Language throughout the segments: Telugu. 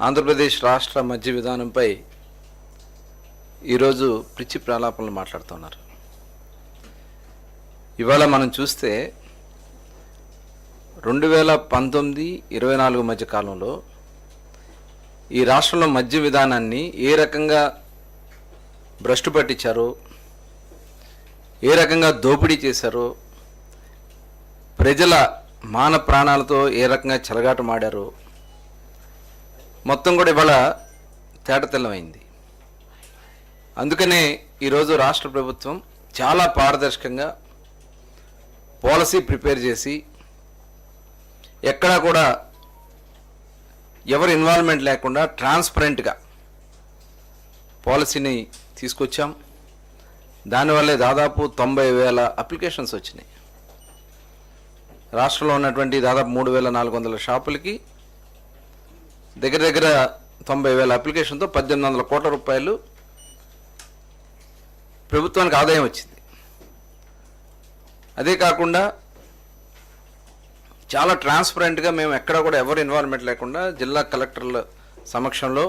ఆంధ్రప్రదేశ్ రాష్ట్ర మధ్య విధానంపై ఈరోజు పిచ్చి ప్రలాపనలు మాట్లాడుతున్నారు. ఇవాళ మనం చూస్తే రెండు వేల పంతొమ్మిది ఇరవై నాలుగు మధ్య కాలంలో ఈ రాష్ట్రంలో మద్య విధానాన్ని ఏ రకంగా భ్రష్టు పట్టించారో ఏ రకంగా దోపిడీ చేశారో ప్రజల మాన ప్రాణాలతో ఏ రకంగా చెలగాటమాడారో మొత్తం కూడా ఇవాళ తేటతెల్లమైంది అందుకనే ఈరోజు రాష్ట్ర ప్రభుత్వం చాలా పారదర్శకంగా పాలసీ ప్రిపేర్ చేసి ఎక్కడా కూడా ఎవరి ఇన్వాల్వ్మెంట్ లేకుండా ట్రాన్స్పరెంట్గా పాలసీని తీసుకొచ్చాం. దానివల్లే దాదాపు తొంభై వేల అప్లికేషన్స్ వచ్చినాయి. రాష్ట్రంలో ఉన్నటువంటి దాదాపు మూడు వేల నాలుగు వందల షాపులకి దగ్గర దగ్గర తొంభై వేల అప్లికేషన్తో పద్దెనిమిది వందల కోట్ల రూపాయలు ప్రభుత్వానికి ఆదాయం వచ్చింది. అదే కాకుండా చాలా ట్రాన్స్పరెంట్గా మేము ఎక్కడ కూడా ఎవరు ఇన్వాల్వ్మెంట్ లేకుండా జిల్లా కలెక్టర్ల సమక్షంలో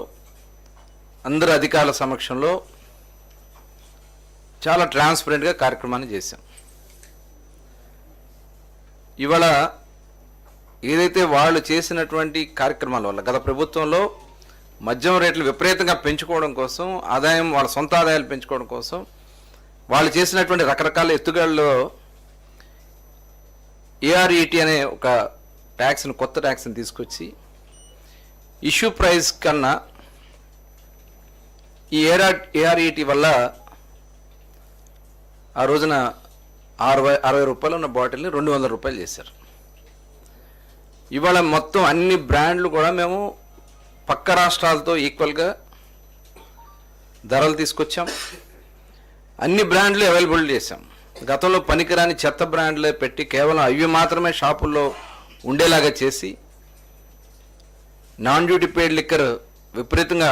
అందరు అధికారుల సమక్షంలో చాలా ట్రాన్స్పరెంట్గా కార్యక్రమాన్ని చేశాం. ఇవాళ ఏదైతే వాళ్ళు చేసినటువంటి కార్యక్రమాల వల్ల గత ప్రభుత్వంలో మద్యం రేట్లు విపరీతంగా పెంచుకోవడం కోసం ఆదాయం వాళ్ళ సొంత ఆదాయాలు పెంచుకోవడం కోసం వాళ్ళు చేసినటువంటి రకరకాల ఎత్తుగడలో ఏఆర్ఈటీ అనే ఒక ట్యాక్స్ని కొత్త ట్యాక్స్ని తీసుకొచ్చి ఇష్యూ ప్రైస్ కన్నా ఈ ఏఆర్ ఏఆర్ఈటీ వల్ల ఆ రోజున అరవై అరవై రూపాయలు ఉన్న బాటిల్ని రెండు వందల రూపాయలు చేశారు. ఇవాళ మొత్తం అన్ని బ్రాండ్లు కూడా మేము పక్క రాష్ట్రాలతో ఈక్వల్గా ధరలు తీసుకొచ్చాం. అన్ని బ్రాండ్లు అవైలబుల్ చేశాం. గతంలో పనికిరాని చెత్త బ్రాండ్లే పెట్టి కేవలం అవి మాత్రమే షాపుల్లో ఉండేలాగా చేసి నాన్ డ్యూటీ పెయిడ్ లిక్కర్ విపరీతంగా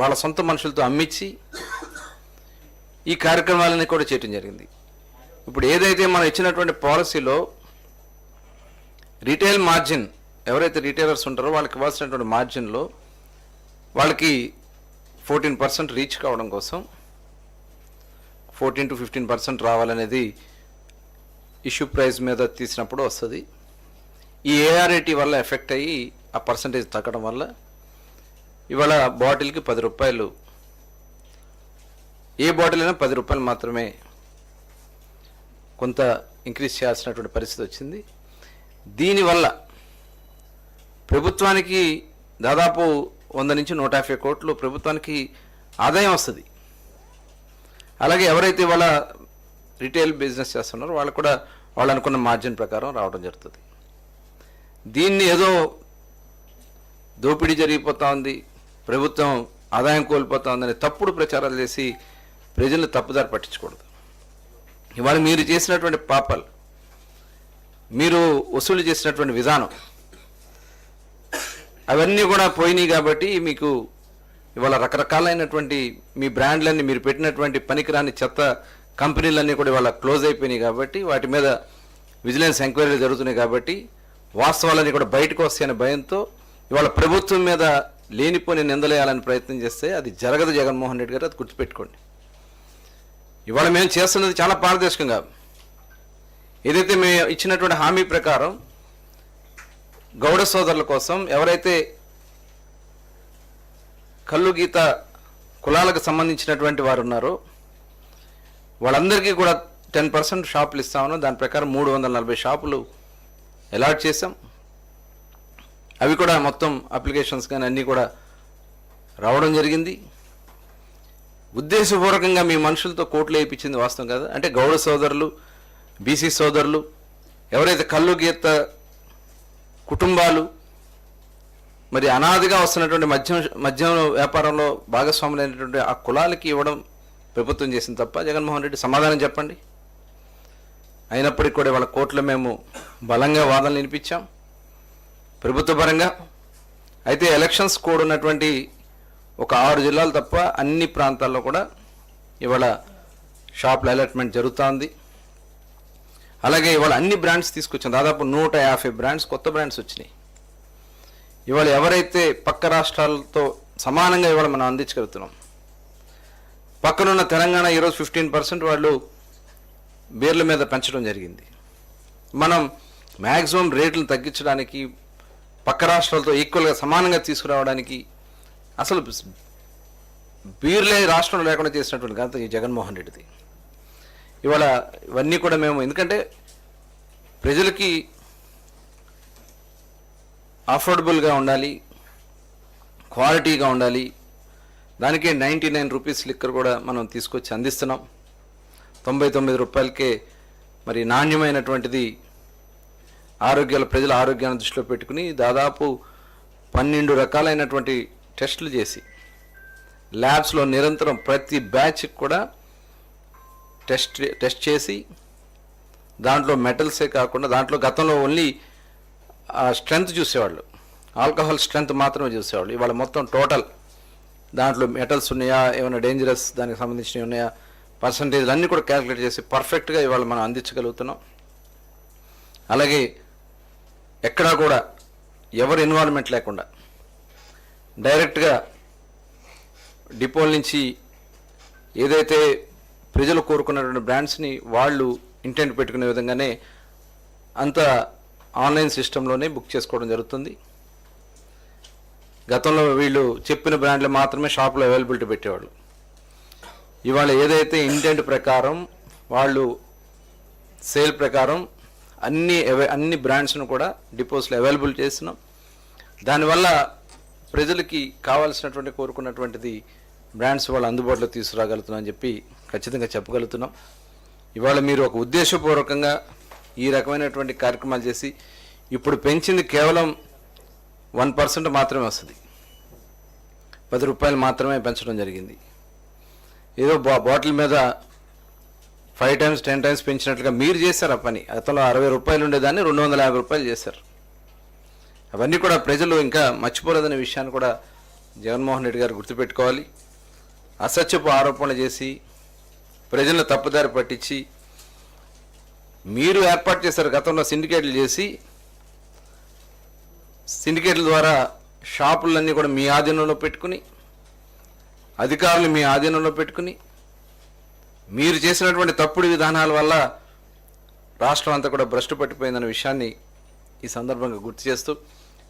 వాళ్ళ సొంత మనుషులతో అమ్మించి ఈ కార్యక్రమాలన్నీ కూడా చేయటం జరిగింది. ఇప్పుడు ఏదైతే మనం ఇచ్చినటువంటి పాలసీలో రీటైల్ మార్జిన్ ఎవరైతే రీటైలర్స్ ఉంటారో వాళ్ళకి ఇవ్వాల్సినటువంటి మార్జిన్లో వాళ్ళకి ఫోర్టీన్ పర్సెంట్ రీచ్ కావడం కోసం ఫోర్టీన్ టు ఫిఫ్టీన్ పర్సెంట్ రావాలనేది ఇష్యూ ప్రైస్ మీద తీసినప్పుడు వస్తుంది. ఈ ఏఆర్ఐటి వల్ల ఎఫెక్ట్ అయ్యి ఆ పర్సంటేజ్ తగ్గడం వల్ల ఇవాళ బాటిల్కి పది రూపాయలు ఏ బాటిల్ అయినా పది రూపాయలు మాత్రమే కొంత ఇంక్రీజ్ చేయాల్సినటువంటి పరిస్థితి వచ్చింది. దీనివల్ల ప్రభుత్వానికి దాదాపు వంద నుంచి నూట యాభై కోట్లు ప్రభుత్వానికి ఆదాయం వస్తుంది. అలాగే ఎవరైతే వాళ్ళ రిటైల్ బిజినెస్ చేస్తున్నారో వాళ్ళు కూడా వాళ్ళు అనుకున్న మార్జిన్ ప్రకారం రావడం జరుగుతుంది. దీన్ని ఏదో దోపిడీ జరిగిపోతూ ఉంది ప్రభుత్వం ఆదాయం కోల్పోతూ ఉందని తప్పుడు ప్రచారాలు చేసి ప్రజలను తప్పుదారి పట్టించకూడదు. ఇవాళ మీరు చేసినటువంటి పాపాలు మీరు వసూలు చేసినటువంటి విధానం. అవన్నీ కూడా పోయినాయి కాబట్టి మీకు ఇవాళ రకరకాలైనటువంటి మీ బ్రాండ్లన్నీ మీరు పెట్టినటువంటి పనికిరాని చెత్త కంపెనీలన్నీ కూడా ఇవాళ క్లోజ్ అయిపోయినాయి కాబట్టి వాటి మీద విజిలెన్స్ ఎంక్వైరీలు జరుగుతున్నాయి కాబట్టి వాస్తవాలన్నీ కూడా బయటకు వస్తాయనే భయంతో ఇవాళ ప్రభుత్వం మీద లేనిపోని నిందలేయాలని ప్రయత్నం చేస్తే అది జరగదు జగన్మోహన్ రెడ్డి గారు అది గుర్తుపెట్టుకోండి. ఇవాళ మేము చేస్తున్నది చాలా పారదర్శకంగా ఏదైతే మేము ఇచ్చినటువంటి హామీ ప్రకారం గౌడ సోదరుల కోసం ఎవరైతే కళ్ళు గీత కులాలకు సంబంధించినటువంటి వారు ఉన్నారో వాళ్ళందరికీ కూడా టెన్ పర్సెంట్ షాపులు ఇస్తామను దాని ప్రకారం మూడు వందల నలభై షాపులు అలాట్ చేసాం అవి కూడా మొత్తం అప్లికేషన్స్ కానీ అన్నీ కూడా రావడం జరిగింది. ఉద్దేశపూర్వకంగా మీ మనుషులతో కోట్లు వేయించింది వాస్తవం కదా. అంటే గౌడ సోదరులు బీసీ సోదరులు ఎవరైతే కళ్ళు గీత కుటుంబాలు మరి అనాదిగా వస్తున్నటువంటి మద్యం మద్యం వ్యాపారంలో భాగస్వాములైనటువంటి ఆ కులాలకి ఇవ్వడం ప్రభుత్వం చేసింది తప్ప జగన్మోహన్ రెడ్డి సమాధానం చెప్పండి. అయినప్పటికీ కూడా వాళ్ళ కోర్టులో మేము బలంగా వాదనలు వినిపించాం. ప్రభుత్వ పరంగా అయితే ఎలక్షన్స్ కోడ్ ఉన్నటువంటి ఒక ఆరు జిల్లాలు తప్ప అన్ని ప్రాంతాల్లో కూడా ఇవాళ షాప్ల అలాట్మెంట్ జరుగుతోంది. అలాగే ఇవాళ అన్ని బ్రాండ్స్ తీసుకొచ్చాం. దాదాపు నూట యాభై బ్రాండ్స్ కొత్త బ్రాండ్స్ వచ్చినాయి. ఇవాళ ఎవరైతే పక్క రాష్ట్రాలతో సమానంగా ఇవాళ మనం అందించగలుగుతున్నాం. పక్కనున్న తెలంగాణ ఈరోజు ఫిఫ్టీన్ పర్సెంట్ వాళ్ళు బీర్ల మీద పెంచడం జరిగింది. మనం మ్యాక్సిమం రేట్లను తగ్గించడానికి పక్క రాష్ట్రాలతో ఈక్వల్గా సమానంగా తీసుకురావడానికి అసలు బీర్లే రాష్ట్రం లేకుండా చేసినటువంటి ఘనత ఈ జగన్మోహన్ రెడ్డిది. ఇవాళ ఇవన్నీ కూడా మేము ఎందుకంటే ప్రజలకి అఫోర్డబుల్గా ఉండాలి క్వాలిటీగా ఉండాలి. దానికే నైంటీ నైన్ రూపీస్ లిక్కర్ కూడా మనం తీసుకొచ్చి అందిస్తున్నాం. తొంభై తొమ్మిది రూపాయలకే మరి నాణ్యమైనటువంటిది ఆరోగ్యాల ప్రజల ఆరోగ్యాన్ని దృష్టిలో పెట్టుకుని దాదాపు పన్నెండు రకాలైనటువంటి టెస్టులు చేసి ల్యాబ్స్లో నిరంతరం ప్రతి బ్యాచ్కి కూడా టెస్ట్ టెస్ట్ చేసి దాంట్లో మెటల్సే కాకుండా దాంట్లో గతంలో ఓన్లీ స్ట్రెంగ్త్ చూసేవాళ్ళు. ఆల్కహాల్ స్ట్రెంగ్త్ మాత్రమే చూసేవాళ్ళు. ఇవాళ మొత్తం టోటల్ దాంట్లో మెటల్స్ ఉన్నాయా ఏమైనా డేంజరస్ దానికి సంబంధించినవి ఉన్నాయా పర్సంటేజ్లు అన్నీ కూడా క్యాలిక్యులేట్ చేసి పర్ఫెక్ట్గా ఇవాళ మనం అందించగలుగుతున్నాం. అలాగే ఎక్కడా కూడా ఎవరు ఇన్వాల్వ్మెంట్ లేకుండా డైరెక్ట్గా డిపోల నుంచి ఏదైతే ప్రజలు కోరుకున్నటువంటి బ్రాండ్స్ని వాళ్ళు ఇంటెంట్ పెట్టుకునే విధంగానే అంత ఆన్లైన్ సిస్టంలోనే బుక్ చేసుకోవడం జరుగుతుంది. గతంలో వీళ్ళు చెప్పిన బ్రాండ్లు మాత్రమే షాప్లో అవైలబిలిటీ పెట్టేవాళ్ళు. ఇవాళ ఏదైతే ఇంటెంట్ ప్రకారం వాళ్ళు సేల్ ప్రకారం అన్ని అన్ని బ్రాండ్స్ను కూడా డిపోస్లో అవైలబుల్ చేస్తున్నాం. దానివల్ల ప్రజలకి కావాల్సినటువంటి కోరుకున్నటువంటిది బ్రాండ్స్ వాళ్ళు అందుబాటులో తీసుకురాగలుగుతున్నాం అని చెప్పి ఖచ్చితంగా చెప్పగలుగుతున్నాం. ఇవాళ మీరు ఒక ఉద్దేశపూర్వకంగా ఈ రకమైనటువంటి కార్యక్రమాలు చేసి ఇప్పుడు పెంచింది కేవలం వన్ పర్సెంట్ మాత్రమే వస్తుంది. పది రూపాయలు మాత్రమే పెంచడం జరిగింది. ఏదో బా బాటిల్ మీద ఫైవ్ టైమ్స్ టెన్ టైమ్స్ పెంచినట్లుగా మీరు చేశారు ఆ పని. అతను అరవై రూపాయలు ఉండేదాన్ని రెండు వందల యాభై రూపాయలు చేశారు. అవన్నీ కూడా ప్రజలు ఇంకా మర్చిపోలేదనే విషయాన్ని కూడా జగన్మోహన్ రెడ్డి గారు గుర్తుపెట్టుకోవాలి. అసత్యపు ఆరోపణలు చేసి ప్రజలను తప్పుదారి పట్టించి మీరు ఏర్పాటు చేశారు గతంలో సిండికేట్లు చేసి సిండికేట్ల ద్వారా షాపులన్నీ కూడా మీ ఆధీనంలో పెట్టుకుని అధికారులు మీ ఆధీనంలో పెట్టుకుని మీరు చేసినటువంటి తప్పుడు విధానాల వల్ల రాష్ట్రం అంతా కూడా భ్రష్టు పట్టిపోయిందనే విషయాన్ని ఈ సందర్భంగా గుర్తు చేస్తూ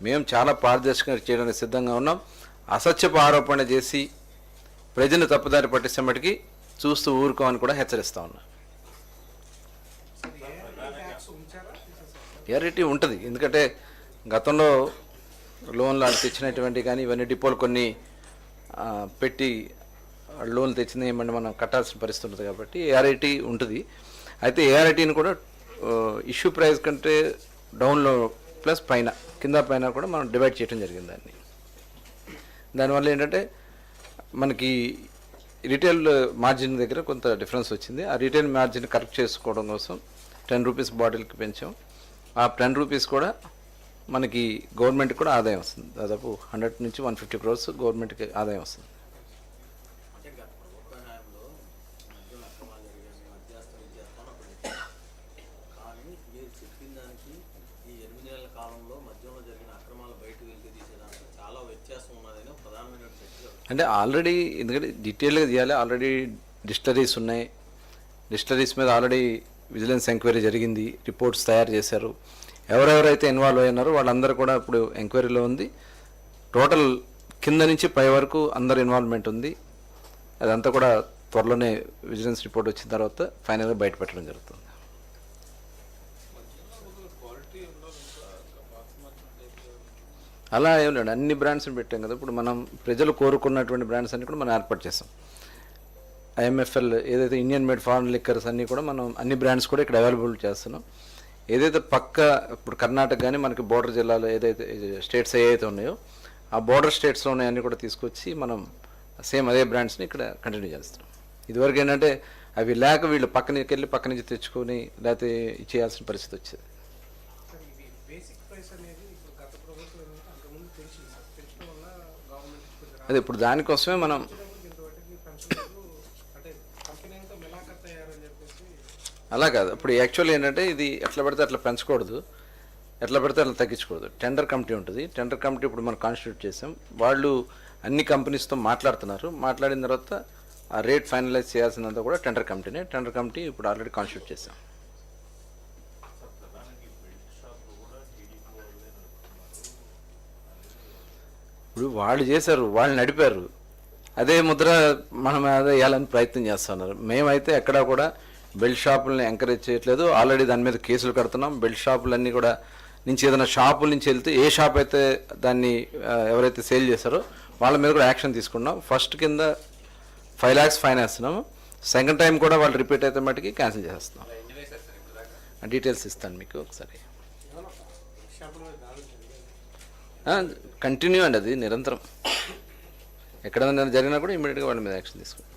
మేము చాలా పారదర్శకంగా చేయడానికి సిద్ధంగా ఉన్నాం. అసత్యపు ఆరోపణ చేసి ప్రజలను తప్పుదారి పట్టిస్తే మటుకి చూస్తూ ఊరుకోమని కూడా హెచ్చరిస్తా ఉన్నా. క్లారిటీ ఉంటుంది. ఎందుకంటే గతంలో లోన్లు అటు తెచ్చినటువంటి కానీ ఇవన్నీ డిపోలు కొన్ని పెట్టి లోన్లు తెచ్చింది ఏమంటే మనం కట్టాల్సిన పరిస్థితి ఉంటుంది కాబట్టి ఏఆర్ఐటీ ఉంటుంది. అయితే ఏఆర్ఐటీని కూడా ఇష్యూ ప్రైస్ కంటే డౌన్లో ప్లస్ పైన కింద పైన కూడా మనం డివైడ్ చేయడం జరిగింది దాన్ని. దానివల్ల ఏంటంటే మనకి రిటైల్ మార్జిన్ దగ్గర కొంత డిఫరెన్స్ వచ్చింది. ఆ రిటైల్ మార్జిన్ కరెక్ట్ చేసుకోవడం కోసం టెన్ రూపీస్ బాటిల్కి పెంచాం. ఆ టెన్ రూపీస్ కూడా మనకి గవర్నమెంట్ కూడా ఆదాయం వస్తుంది. దాదాపు హండ్రెడ్ నుంచి వన్ ఫిఫ్టీ క్రోర్స్ గవర్నమెంట్కి ఆదాయం వస్తుంది అంటే గత ప్రభుత్వ హయాంలో మద్యం అక్రమాలు జరిగాయి మధ్యస్థ విద్యాస్థానం అప్పుడు కానీ మీరు చెప్పిన దానికి ఈ ఎనిమిది నెలల కాలంలో మద్యంలో జరిగిన అక్రమాలు బయటకు వెళ్తే తీసేదాంట్లో చాలా వ్యత్యాసం ఉన్నదని ఒక ప్రధానమైన చర్చ జరుగుతుంది. అంటే ఆల్రెడీ ఎందుకంటే డీటెయిల్గా తీయాలి. ఆల్రెడీ డిస్టరీస్ ఉన్నాయి. డిస్టరీస్ మీద ఆల్రెడీ విజిలెన్స్ ఎంక్వైరీ జరిగింది. రిపోర్ట్స్ తయారు చేశారు. ఎవరెవరైతే ఇన్వాల్వ్ అయినారో వాళ్ళందరూ కూడా ఇప్పుడు ఎంక్వైరీలో ఉంది. టోటల్ కింద నుంచి పై వరకు అందరు ఇన్వాల్వ్మెంట్ ఉంది. అదంతా కూడా త్వరలోనే విజిలెన్స్ రిపోర్ట్ వచ్చిన తర్వాత ఫైనల్గా బయట పెట్టడం జరుగుతుంది. అలా ఏం లేదు. అన్ని బ్రాండ్స్ని పెట్టాం కదా. ఇప్పుడు మనం ప్రజలు కోరుకున్నటువంటి బ్రాండ్స్ అన్ని కూడా మనం ఏర్పాటు చేస్తాం ఐఎంఎఫ్ఎల్ ఏదైతే ఇండియన్ మేడ్ ఫారెన్ లిక్కర్స్ అన్నీ కూడా మనం అన్ని బ్రాండ్స్ కూడా ఇక్కడ అవైలబుల్ చేస్తున్నాం. ఏదైతే పక్క ఇప్పుడు కర్ణాటక కానీ మనకి బోర్డర్ జిల్లాలో ఏదైతే స్టేట్స్ ఏవైతే ఉన్నాయో ఆ బోర్డర్ స్టేట్స్లో ఉన్నాయన్నీ కూడా తీసుకొచ్చి మనం సేమ్ అదే బ్రాండ్స్ని ఇక్కడ కంటిన్యూ చేస్తున్నాం. ఇదివరకు ఏంటంటే అవి లేక వీళ్ళు పక్కనకి వెళ్ళి పక్క నుంచి తెచ్చుకొని లేకపోతే చేయాల్సిన పరిస్థితి వచ్చేది సార్ ఇది బేసిక్ ప్రైస్ అనేది ఇప్పుడు గత ప్రభుత్వం ఏంటంటే అంతకుముందు పెంచింది సార్ పెంచడం వల్ల గవర్నమెంట్ కొంచెం అదే ఇప్పుడు దానికోసమే మనం అలా కాదు. ఇప్పుడు యాక్చువల్ ఏంటంటే ఇది ఎట్లా పడితే అట్లా పెంచకూడదు. ఎట్లా పడితే అట్లా తగ్గించకూడదు. టెండర్ కమిటీ ఉంటుంది. టెండర్ కమిటీ ఇప్పుడు మనం కాన్స్టిట్యూట్ చేసాం. వాళ్ళు అన్ని కంపెనీస్తో మాట్లాడుతున్నారు. మాట్లాడిన తర్వాత ఆ రేట్ ఫైనలైజ్ చేయాల్సినంత కూడా టెండర్ కమిటీనే టెండర్ కమిటీ ఇప్పుడు ఆల్రెడీ కాన్స్టిట్యూట్ చేసాం. ఇప్పుడు వాళ్ళు చేశారు వాళ్ళు నడిపారు. అదే ముద్ర మనం అదే వేయాలని ప్రయత్నం చేస్తున్నారు. మేమైతే ఎక్కడా కూడా బెల్ట్ షాపుల్ని ఎంకరేజ్ చేయట్లేదు. ఆల్రెడీ దాని మీద కేసులు కడుతున్నాం. బెల్ట్ షాపులన్నీ కూడా నుంచి ఏదైనా షాపుల నుంచి వెళ్తే ఏ షాప్ అయితే దాన్ని ఎవరైతే సేల్ చేశారో వాళ్ళ మీద కూడా యాక్షన్ తీసుకున్నాం ఫస్ట్ కింద ఫైవ్ ల్యాక్స్ ఫైన్ వేస్తున్నాము. సెకండ్ టైం కూడా వాళ్ళు రిపీట్ అయితే మటుకి క్యాన్సిల్ చేస్తున్నాం డీటెయిల్స్ ఇస్తాను మీకు ఒకసారి ఏమన్నా షాపుల మీద దాడులు జరిగాయి కంటిన్యూ అండి అది నిరంతరం. ఎక్కడైనా జరిగినా కూడా ఇమీడియట్గా వాళ్ళ మీద యాక్షన్ తీసుకుంటాం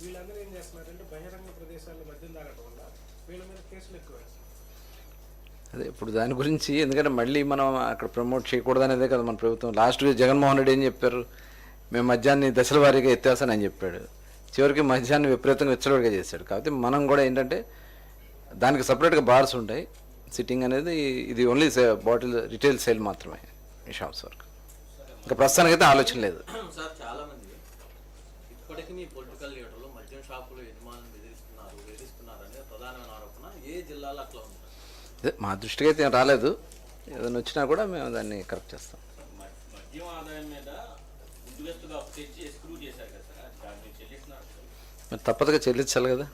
వీళ్ళందరూ ఏం చేస్తున్నారంటే బహిరంగ ప్రదేశాల్లో మద్యం తాగడం వల్ల వీళ్ళ మీద కేసులు ఎక్కువ అదే ఇప్పుడు దాని గురించి ఎందుకంటే మళ్ళీ మనం అక్కడ ప్రమోట్ చేయకూడదు అనేదే కదా మన ప్రభుత్వం. లాస్ట్గా జగన్మోహన్ రెడ్డి ఏం చెప్పారు? మేము మద్యాన్ని దశల వారీగా ఎత్తేస్తానని అని చెప్పాడు. చివరికి మద్యాన్ని విపరీతంగా విచ్చలవిడిగా చేశాడు. కాబట్టి మనం కూడా ఏంటంటే దానికి సపరేట్గా బార్స్ ఉంటాయి. సిట్టింగ్ అనేది ఇది ఓన్లీ బాటిల్ రిటైల్ సేల్ మాత్రమే షాప్స్ వరకు. ఇంకా ప్రస్తుతానికి అయితే ఆలోచన లేదు. మీ దృష్టికి అయితే రాలేదు. ఏదైనా వచ్చినా కూడా మేము దాన్ని కరెక్ట్ చేస్తాం. మద్యం ఆదాయం మీద మీరు తప్పదుగా చెల్లించాలి కదా.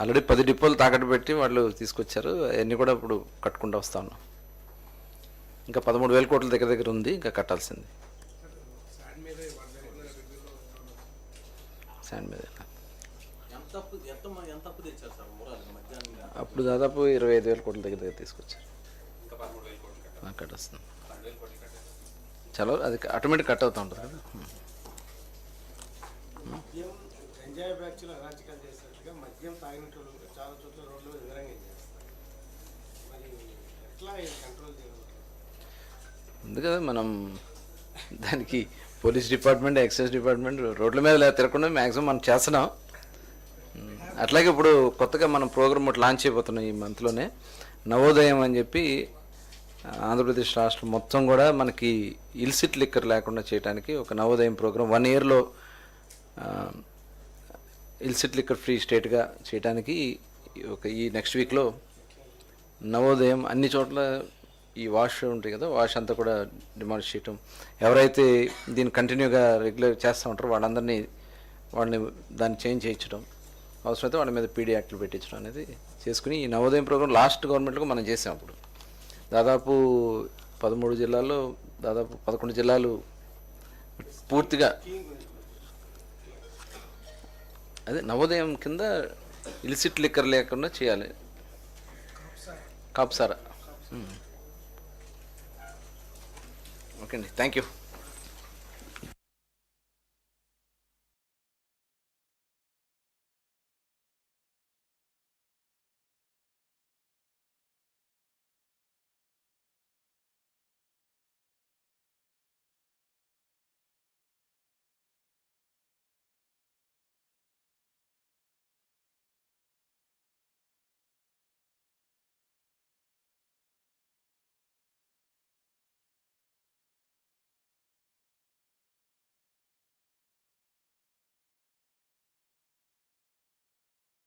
ఆల్రెడీ పది డిపోలు తాకట్టు పెట్టి వాళ్ళు తీసుకొచ్చారు. అవన్నీ కూడా ఇప్పుడు కట్టుకుంటూ వస్తా ఉన్నాం. ఇంకా పదమూడు వేల కోట్ల దగ్గర దగ్గర ఉంది ఇంకా కట్టాల్సింది. శాండ్ మీద? అప్పుడు దాదాపు ఇరవై ఐదు వేల కోట్ల దగ్గర దగ్గర తీసుకొచ్చారు. కట్టొస్తుంది చాలా అది ఆటోమేటిక్ కట్ అవుతూ ఉంటుంది కదా. గంజాయి బ్యాచ్లు అరాచకాలు చేసినట్టుగా మద్యం చాలా చోట్ల వివరంగా చేస్తారు మరి ఎట్లా కంట్రోల్ చేయగలుగుతారు ఉంది కదా మనం దానికి పోలీస్ డిపార్ట్మెంట్ ఎక్సైజ్ డిపార్ట్మెంట్ రోడ్ల మీద లే- తిరగకుండా మ్యాక్సిమం మనం చేస్తున్నాం. అట్లాగే ఇప్పుడు కొత్తగా మనం ప్రోగ్రామ్ ఒకటి లాంచ్ అయిపోతున్నాం ఈ మంత్లోనే. నవోదయం అని చెప్పి ఆంధ్రప్రదేశ్ రాష్ట్రం మొత్తం కూడా మనకి ఇల్సిట్ లిక్కర్ లేకుండా చేయడానికి ఒక నవోదయం ప్రోగ్రామ్ వన్ ఇయర్లో ఇల్సిట్ లిక్కర్ ఫ్రీ స్టేట్గా చేయడానికి ఒక ఈ నెక్స్ట్ వీక్లో నవోదయం అన్ని చోట్ల ఈ వాష్ ఉంటాయి కదా వాష్ అంతా కూడా డిమాండ్ చేయటం. ఎవరైతే దీన్ని కంటిన్యూగా రెగ్యులర్ చేస్తూ ఉంటారో వాళ్ళందరినీ వాళ్ళని దాన్ని చేంజ్ చేయించడం అవసరమైతే వాళ్ళ మీద పీడీ యాక్ట్లు పెట్టించడం అనేది చేసుకుని ఈ నవోదయం ప్రోగ్రాం లాస్ట్ గవర్నమెంట్లో మనం చేసాం అప్పుడు. దాదాపు పదమూడు జిల్లాల్లో దాదాపు పదకొండు జిల్లాలు పూర్తిగా అదే నవోదయం కింద ఇలిసిట్ లిక్కర్ లేకుండా చేయాలి. కాపుసారా? ఓకే అండి. Thank you.